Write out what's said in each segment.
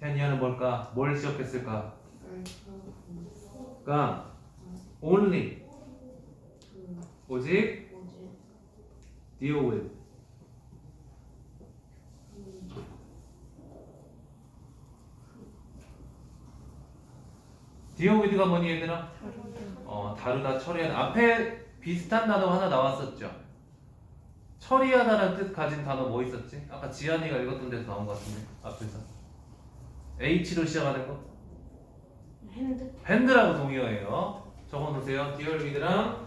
테니아는 뭘까? 뭘 시작했을까? 가 only 그 오직 deal with deal with가 뭐니 얘들아? 어 다루다 처리하다 앞에 비슷한 단어 하나 나왔었죠 처리하다라는 뜻 가진 단어 뭐 있었지? 아까 지한이가 읽었던 데서 나온 것 같은데 앞에서 H로 시작하는 거 핸드 핸드라고 동의어예요. 적어놓으세요. 디얼 위드랑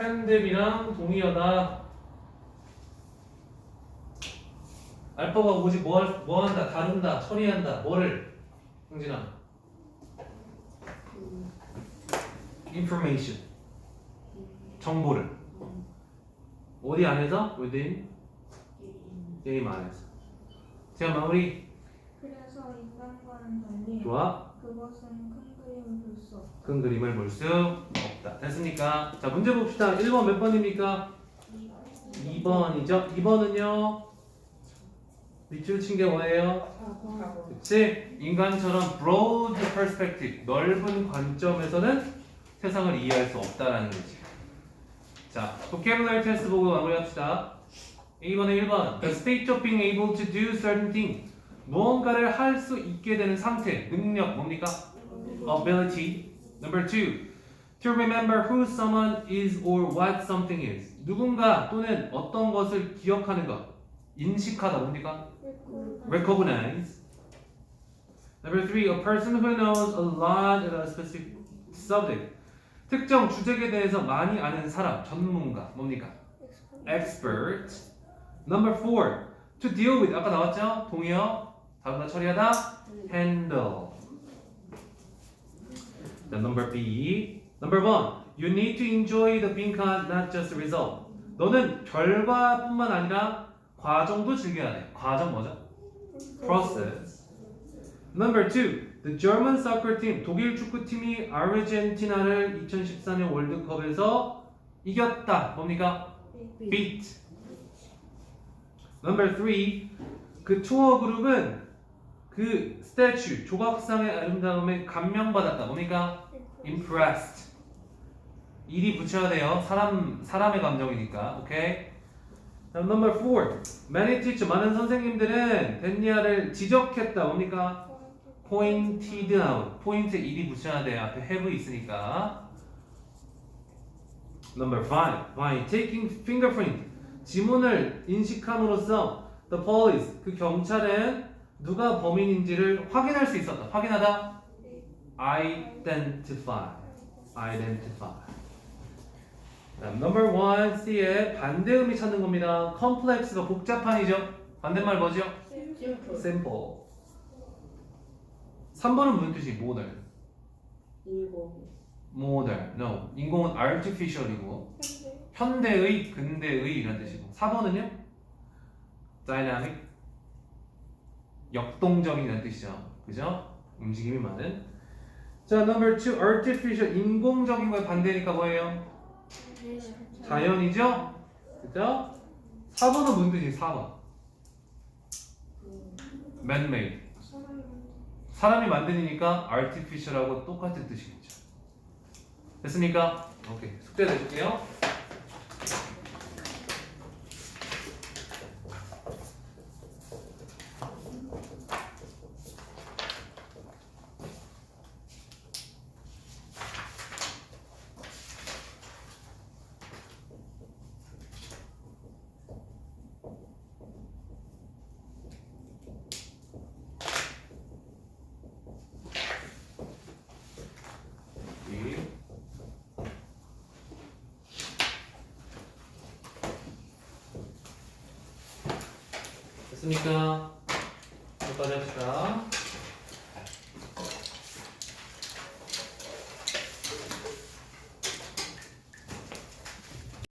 핸드이랑 동의어다. 알파가 오직 뭐, 할- 뭐 한다, 다룬다, 처리한다. 뭐를? 흥진아. 그 information. 정보를. 음, 어디 안에서? within 이- 게임 안에서. 자, 마무리. 그래서 인간과는 달리 좋아. 그것은 큰 그림을 볼 수 없다. 큰 그림을 볼 수 없다. 됐습니까? 자, 문제 봅시다. 1번 몇 번입니까? 2번이죠. 2번은요. 밑줄 친 게 뭐예요? 그치? 인간처럼 broad perspective, 넓은 관점에서는 세상을 이해할 수 없다라는 거지. 자, vocabulary 테스트 보고 마무리합시다. 2번에 1번. The state of being able to do certain thing. 무언가를 할 수 있게 되는 상태, 능력, 뭡니까? ability. Number two. To remember who someone is or what something is. 누군가 또는 어떤 것을 기억하는 것. 인식하다, 뭡니까? recognize. Number three, a person who knows a lot about a specific subject. 특정 주제에 대해서 많이 아는 사람, 전문가, 뭡니까? expert. Number four, to deal with. 아까 나왔죠? 동의어. 다루다 처리하다. handle. The number B. Number one, you need to enjoy the con, not just the result. 너는 결과뿐만 아니라 과정도 즐겨야 돼. 과정 뭐죠? process. Number two, the German soccer team, 독일 축구팀이 아르헨티나를 2014년 월드컵에서 이겼다. 뭡니까? beat. Number three, 그 투어 그룹은 그 스태츄, 조각상의 아름다움에 감명받았다. 뭡니까? impressed. 일이 붙여야 돼요. 사람 사람의 감정이니까. 오케이. 다음 number four. Many teacher 많은 선생님들은 덴니아를 지적했다. 뭡니까? pointed out. 포인트 일이 붙여야 돼. 앞에 have 있으니까. Number five. By taking fingerprint. 지문을 인식함으로써 the police 그 경찰은 누가 범인인지를 확인할 수 있었다. 확인하다. identify. identify. 다음 number one C의 반대음이 찾는 겁니다. complex가 복잡한이죠. 반대말 뭐죠? simple. 3번은 무슨 뜻이? modern. 인공 modern. no. 인공은 artificial이고 현대의, 근대의 이런 뜻이고 4번은요? dynamic. 역동적이라는 뜻이죠. 그죠? 움직임이 많은. 자, number two artificial 인공적인 거의 반대니까 뭐예요? 자연이죠? 그죠? 4번은 무슨 뜻이 4번? man-made. 사람이 만드니까 artificial하고 똑같은 뜻이겠죠. 됐습니까? 오케이. 숙제 내줄게요. 여기. 됐습니까? 여기까지 합시다.